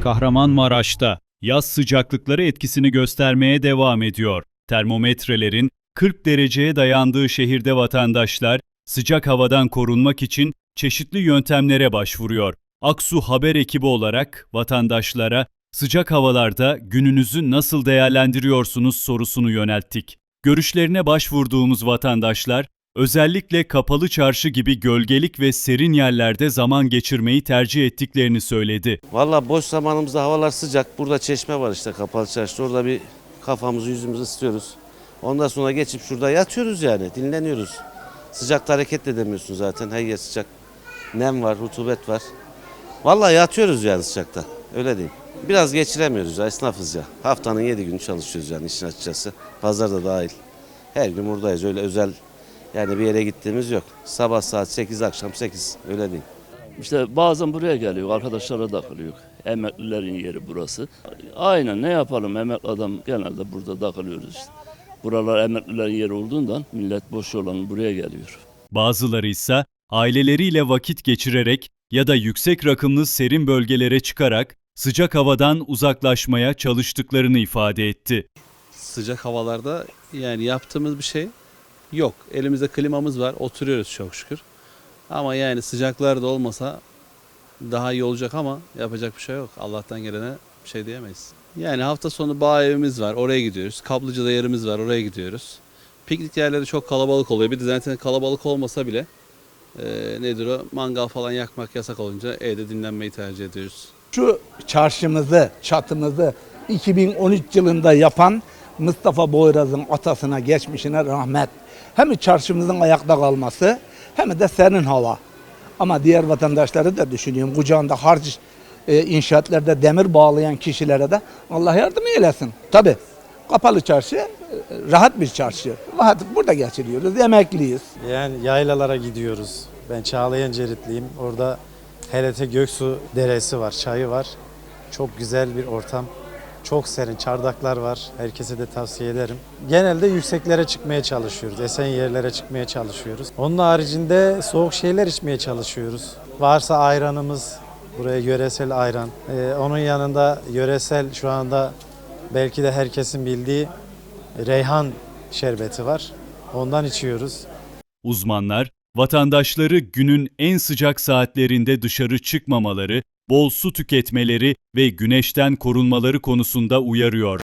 Kahramanmaraş'ta yaz sıcaklıkları etkisini göstermeye devam ediyor. Termometrelerin 40 dereceye dayandığı şehirde vatandaşlar sıcak havadan korunmak için çeşitli yöntemlere başvuruyor. Aksu Haber ekibi olarak vatandaşlara sıcak havalarda gününüzü nasıl değerlendiriyorsunuz sorusunu yönelttik. Görüşlerine başvurduğumuz vatandaşlar özellikle kapalı çarşı gibi gölgelik ve serin yerlerde zaman geçirmeyi tercih ettiklerini söyledi. Valla boş zamanımızda havalar sıcak. Burada çeşme var işte kapalı çarşıda. Orada bir kafamızı yüzümüzü ısıtıyoruz. Ondan sonra geçip şurada yatıyoruz yani dinleniyoruz. Sıcakta hareket de edemiyorsun zaten. Her yer sıcak. Nem var, rutubet var. Valla yatıyoruz yani sıcakta. Öyle diyeyim. Biraz geçiremiyoruz ya esnafız ya. Haftanın 7 günü çalışıyoruz yani işin açıkçası. Pazar da dahil. Her gün buradayız. Öyle özel yani bir yere gittiğimiz yok. Sabah saat 8 akşam 8 öyle diyeyim. İşte bazen buraya geliyor, arkadaşlara takılıyor. Emeklilerin yeri burası. Aynen ne yapalım emekli adam genelde burada takılıyoruz işte. Buralar emeklilerin yeri olduğundan millet boş olan buraya geliyor. Bazıları ise aileleriyle vakit geçirerek ya da yüksek rakımlı serin bölgelere çıkarak sıcak havadan uzaklaşmaya çalıştıklarını ifade etti. sıcak havalarda yani yaptığımız bir şey yok. Elimizde klimamız var. Oturuyoruz çok şükür. Ama yani sıcaklar da olmasa daha iyi olacak ama yapacak bir şey yok. Allah'tan gelene bir şey diyemeyiz. Yani hafta sonu bağ evimiz var. Oraya gidiyoruz. Kaplıca'da yerimiz var. Oraya gidiyoruz. Piknik yerleri çok kalabalık oluyor. Bir de zaten kalabalık olmasa bile e, nedir o mangal falan yakmak yasak olunca evde dinlenmeyi tercih ediyoruz. Şu çarşımızı, çatımızı 2013 yılında yapan Mustafa Boyraz'ın atasına, geçmişine rahmet. Hem çarşımızın ayakta kalması hem de serin hava. Ama diğer vatandaşları da düşünüyorum. Kucağında harç e, inşaatlarda demir bağlayan kişilere de Allah yardım eylesin. Tabi kapalı çarşı e, rahat bir çarşı. Rahat burada geçiriyoruz. Emekliyiz. Yani yaylalara gidiyoruz. Ben Çağlayan Ceritliyim. Orada HLT Göksu Deresi var, çayı var. Çok güzel bir ortam. Çok serin, çardaklar var. Herkese de tavsiye ederim. Genelde yükseklere çıkmaya çalışıyoruz. Esen yerlere çıkmaya çalışıyoruz. Onun haricinde soğuk şeyler içmeye çalışıyoruz. Varsa ayranımız, buraya yöresel ayran. Ee, onun yanında yöresel şu anda belki de herkesin bildiği reyhan şerbeti var. Ondan içiyoruz. Uzmanlar, vatandaşları günün en sıcak saatlerinde dışarı çıkmamaları, bol su tüketmeleri ve güneşten korunmaları konusunda uyarıyor.